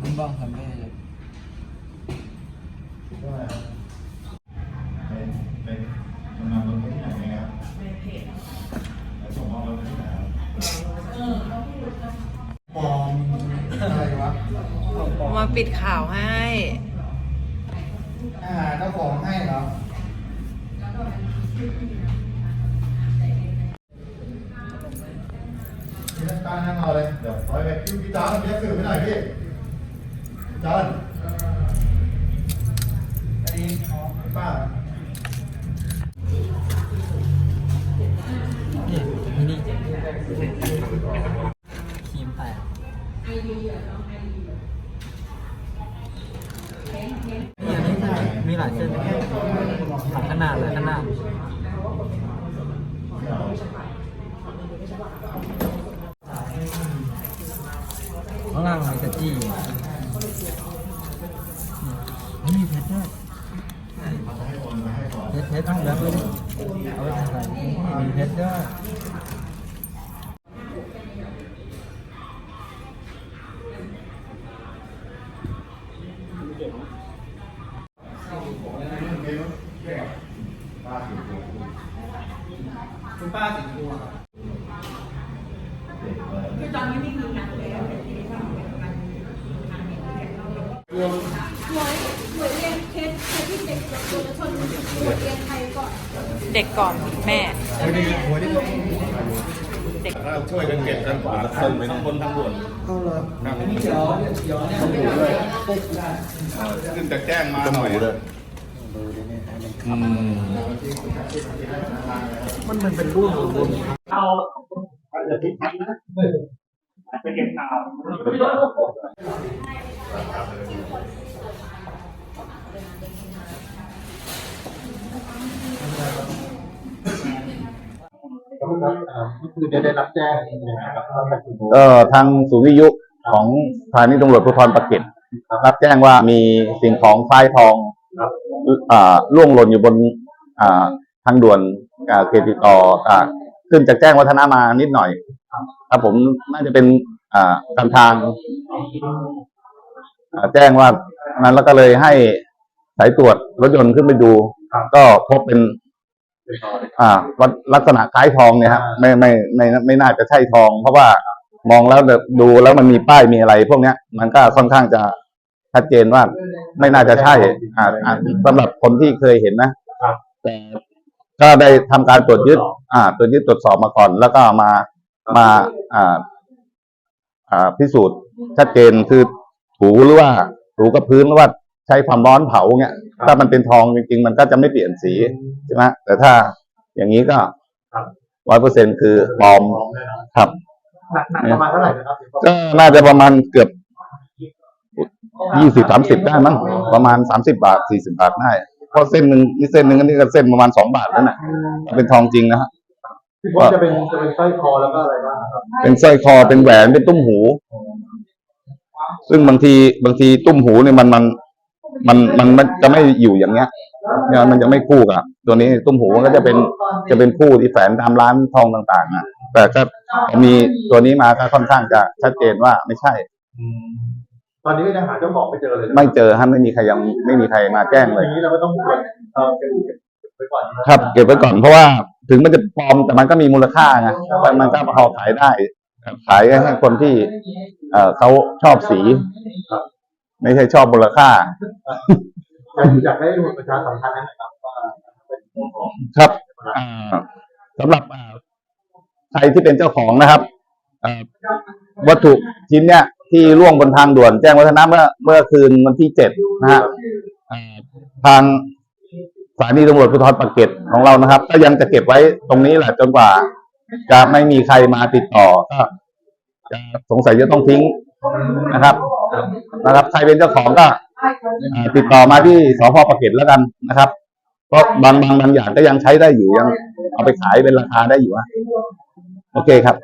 มันบ้างทำได้เป็นเป็นทำงานบนที่ไหนนะครับแล้วส่งมอบรถที่ไหนครับปลอมอะไรวะ มาปิดข่าวให้ อาหารเจ้าของให้เหรอพี่น้ำตาลนั่งเอาเลย เดี๋ยวร้อยไปพี่พี่จอนเรียกสื่อไปหน่อยพี่จอนอันนี้ป้านี่นี่ หลายเส้นหลายขนาดหลายขนาดข้างล่างมีกระจี้นี่มีเพชรด้วยเพชรเพชรต้องแบงค์เลยเอาไปใส่นี่มีเพชรด้วยคุณป้าสีชมพูครับ หน่วยหน่วยเรียนเคสเคสที่เด็กเยาวชนหน่วยเรียนไทยก่อนเด็กก่อนแม่ช่วยกันเก็บกันกว่าทั้งทั้งบนทั้งบนครับเดี๋ยวเดี๋ยวเนี่ยขึ้นแต่แจ้งมาหน่อยเลยมันมันเป็นรูปบนคือา จะได้รับแจ้งนะครับเอ่อทางศูนย์วิทยุของสถานีตำรวจภูธรปากเกร็ดรับแจ้งว่ามีสิ่งของคล้ายทองอ่าล่วงหล่นอยู่บนอ่าทางด่วนอ่าเขตติดต่ออ่า ขึ้นจากแจ้งวัฒนามานิดหน่อย ครับผมน่าจะเป็น อ่าการทางอ่าแจ้งว่านั้นแล้วก็เลยให้สายตรวจรถยนต์ขึ้นไปดู ก็พบเป็น อ่าวัดลักษณะคล้ายทองเนี่ยครับไม่ไม่ไม่ไม่ไม่น่าจะใช่ทอง เพราะว่ามองแล้วดูแล้วมันมีป้ายมีอะไร พวกเนี้ย มันก็ค่อนข้างจะชัดเจนว่าไม่น่าจะใช่อ่าอ่าสำหรับคนที่เคยเห็นนะแต่ ก็ได้ทำการตรวจยึด อ่า ตรวจยึดตรวจสอบมาก่อน แล้วก็มา มาอ่า อ่า พิสูจน์ชัดเจนคือถูหรือว่าถูกับพื้นหรือว่าใช้ความร้อนเผาเงี้ยถ้ามันเป็นทองจริงๆ มันก็จะไม่เปลี่ยนสีใช่ไหมแต่ถ้าอย่างนี้ก็ร้อยเปอร์เซ็นคือปลอมครับ หนักหนักประมาณเท่าไหร่นะครับก็น่าจะประมาณเกือบยี่สิบสามสิบได้มั้งประมาณสามสิบาทสี่สิบาทได้ เพราะเส้นหนึ่งนี่เส้นหนึ่งอันนี้ก็เส้นประมาณสองบาทแล้วน่ะถ้าเป็นทองจริงนะฮะพี่พจน์จะเป็นจะเป็นสร้อยคอแล้วก็อะไรบ้างครับเป็นสร้อยคอเป็นแหวนเป็นตุ้มหู ซึ่งบางทีบางทีตุ้มหูเนี่ยมันมันมันมันมันจะไม่อยู่อย่างเงี้ยเนี่ยมันจะไม่คู่กับตัวนี้ตุ้มหูมันก็จะเป็นจะเป็นคู่ที่แฝนตามร้านทองต่างๆอะแต่ก็มีตัวนี้มาก็ค่อนข้างจะชัดเจนว่าไม่ใช่ ตอนนี้ก็ยังหาเจ้าของไม่เจอเลยนะไม่เจอฮะไม่มีใครยังไม่มีใครมาแจ้งเลย อย่างนี้เราก็ต้องเอ่อเก็บเก็บไว้ก่อนครับ เก็บไว้ก่อนเพราะว่าถึงมันจะปลอมแต่มันก็มีมูลค่าไงมันมันก็พอขายได้ขายให้คนที่ เอ่อเขาชอบสีไม่ใช่ชอบมูลค่าอยากให้ประชาสัมพันธ์นะครับว่าเป็นเจ้าของครับอ่าสำหรับอ่าใครที่เป็นเจ้าของนะครับอ่าวัตถุชิ้นเนี้ย ที่ล่วงบนทางด่วนแจ้งวัฒนะเมื่อเมื่อคืนวันที่เจ็ดนะฮะอ่าทางสถานีตำรวจภูธรปากเกร็ดของเรานะครับ ก็ยังจะเก็บไว้ตรงนี้แหละจนกว่า จะไม่มีใครมาติดต่อก็จะสงสัยจะต้องทิ้งนะครับ นะครับ ใครเป็นเจ้าของก็อ่าติดต่อมาที่สพปากเกร็ดแล้วกันนะครับเพราะบางบางบางอย่างก็ยังใช้ได้อยู่ยัง เอาไปขายเป็นราคาได้อยู่อะโอเคครับ